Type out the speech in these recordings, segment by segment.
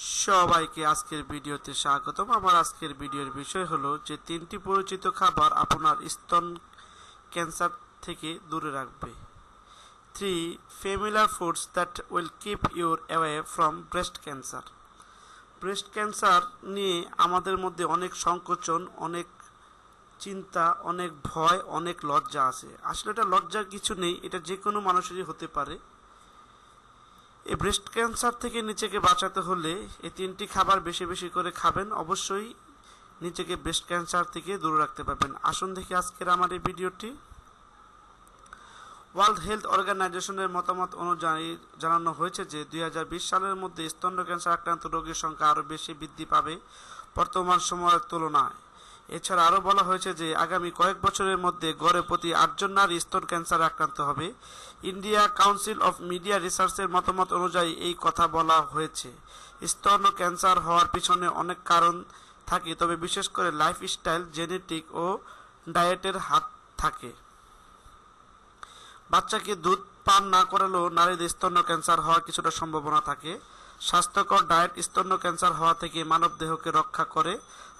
সবাইকে আজকের ভিডিওতে স্বাগতম। আমার আজকের ভিডিওর বিষয় হলো যে তিনটি পরিচিত খাবার আপনার স্তন ক্যান্সার থেকে দূরে রাখবে। Three familiar foods that will keep your away from breast cancer breast cancer নিয়ে আমাদের মধ্যে অনেক সংকোচন, অনেক চিন্তা, অনেক ভয়, অনেক লজ্জা আছে। আসলে এটা লজ্জার কিছু নেই, এটা যে কোনো মানুষেরই হতে পারে। এই ব্রেস্ট ক্যান্সার থেকে নিজেকে বাঁচাতে হলে এই তিনটি খাবার বেশি বেশি করে খাবেন। অবশ্যই নিজেকে ব্রেস্ট ক্যান্সার থেকে দূরে রাখতে পারবেন। আসুন দেখি আজকের আমার এই ভিডিওটি। ওয়ার্ল্ড হেলথ অর্গানাইজেশনের মতামত অনুযায়ী জানানো হয়েছে যে, দুই হাজার বিশ সালের মধ্যে স্তন ক্যান্সার আক্রান্ত রোগীর সংখ্যা আরও বেশি বৃদ্ধি পাবে বর্তমান সময়ের তুলনায়। এছাড়া আরও বলা হয়েছে যে আগামী কয়েক বছরের মধ্যে গড়ে প্রতি আটজন নারী স্তন ক্যান্সারে আক্রান্ত হবে। ইন্ডিয়া কাউন্সিল অফ মিডিয়া রিসার্চের মতামত অনুযায়ী এই কথা বলা হয়েছে। স্তন ক্যান্সার হওয়ার পিছনে অনেক কারণ থাকে, তবে বিশেষ করে লাইফস্টাইল, জেনেটিক ও ডায়েটের হাত থাকে। বাচ্চাকে দুধ, পান না করালেও নারীদের স্তন্য ক্যান্সার হওয়ার কিছুটা সম্ভাবনা থাকে। স্বাস্থ্যকর ডায়েট স্তন্য ক্যান্সার হওয়া থেকে মানব দেহকে রক্ষা করে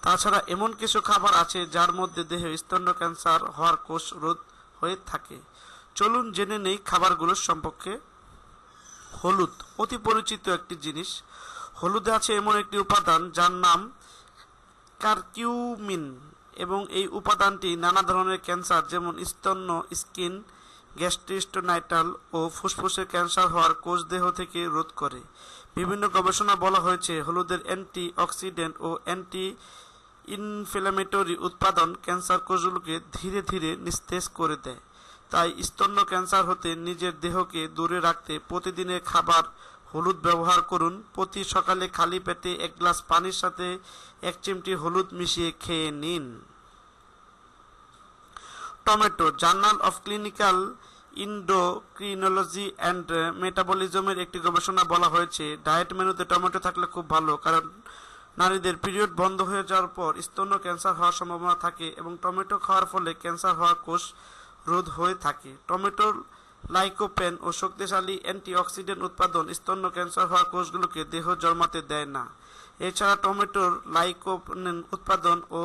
তাছাড়া এমন কিছু খাবার আছে যার মধ্যে দেহে স্তন্য ক্যান্সার হওয়ার কোষ রোধ হয়ে থাকে। চলুন জেনে নেই খাবারগুলোর সম্পর্কে। হলুদ, অতি পরিচিত একটি জিনিস। হলুদে আছে এমন একটি উপাদান যার নাম কারকিউমিন এবং এই উপাদানটি নানা ধরনের ক্যান্সার যেমন স্তন্য, স্কিন, গ্যাস্ট্রিস্টোনাইটাল ও ফুসফুসের ক্যান্সার হওয়ার কোষ দেহ থেকে রোধ করে। বিভিন্ন গবেষণা বলা হয়েছে হলুদের অ্যান্টি অক্সিডেন্ট ও অ্যান্টি ইনফ্লেমেটরি উৎপাদন ক্যান্সার কোষগুলোকে ধীরে ধীরে নিস্তেজ করে দেয়। তাই স্তন্য ক্যান্সার হতে নিজের দেহকে দূরে রাখতে প্রতিদিনের খাবার হলুদ ব্যবহার করুন। প্রতি সকালে খালি পেটে এক গ্লাস পানির সাথে এক চিমটি হলুদ মিশিয়ে খেয়ে নিন। Tomato, journal of clinical endocrinology and মেটাবলিজমের একটি গবেষণা বলা হয়েছে, ডায়েট মেনুতে টমেটো থাকলে খুব ভালো, কারণ নারীদের পিরিয়ড বন্ধ হয়ে যাওয়ার পর স্তন্য ক্যান্সার হওয়ার সম্ভাবনা থাকে এবং টমেটো খাওয়ার ফলে ক্যান্সার হওয়ার কোষ রোধ হয়ে থাকে। টমেটোর লাইকোপেন ও শক্তিশালী অ্যান্টিঅক্সিডেন্ট উৎপাদন স্তন্য ক্যান্সার হওয়া কোষগুলোকে দেহ জন্মাতে দেয় না। এছাড়া টমেটোর লাইকোপেন উৎপাদন ও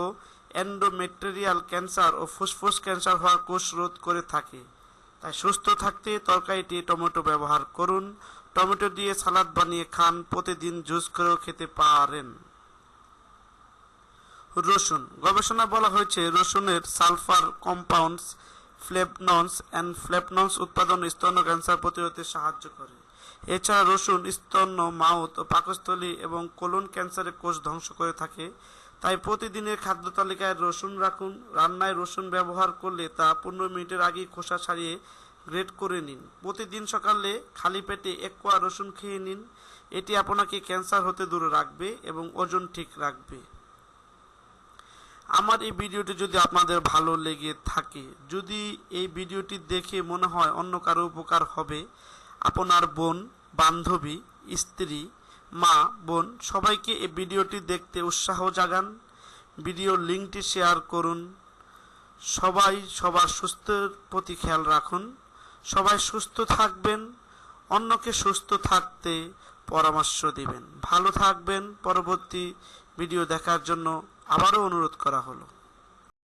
এন্ডোমেটেরিয়াল ক্যান্সার ও ফুসফুস ক্যান্সার হওয়ার কোষ রোধ করে থাকে। তাই সুস্থ থাকতে তরকারিটি টমেটো ব্যবহার করুন। টমেটো দিয়ে সালাদ বানিয়ে খান, প্রতিদিন জুস করেও খেতে পারেন। রসুন। গবেষণা বলা হয়েছে রসুনের sulphur compounds flavonoids and flavonoids উৎপাদন স্তন ক্যান্সার প্রতিরোধে সাহায্য করে। এছাড়া রসুন স্তন্য মাউথ ও পাকস্থলী এবং কোলন ক্যান্সারের কোষ ধ্বংস করে থাকে। তাই প্রতিদিনের খাদ্য তালিকায় রসুন রাখুন। রান্নায় রসুন ব্যবহার করলে তা পনেরো মিনিটের আগেই খোসা ছাড়িয়ে গ্রেট করে নিন। প্রতিদিন সকালে খালি পেটে এক কোয়া রসুন খেয়ে নিন। এটি আপনাকে ক্যান্সার হতে দূরে রাখবে এবং ওজন ঠিক রাখবে। আমার এই ভিডিওটি যদি আপনাদের ভালো লেগে থাকে, যদি এই ভিডিওটি দেখে মনে হয় অন্য কারও উপকার হবে, আপনার বোন, বান্ধবী, স্ত্রী, মা, বোন, সবাইকে এই ভিডিওটি দেখতে উৎসাহ জাগান। ভিডিও লিঙ্কটি শেয়ার করুন। সবাই সবার সুস্থের প্রতি খেয়াল রাখুন। সবাই সুস্থ থাকবেন, অন্যকে সুস্থ থাকতে পরামর্শ দিবেন। ভালো থাকবেন। পরবর্তী ভিডিও দেখার জন্য আবারও অনুরোধ করা হলো।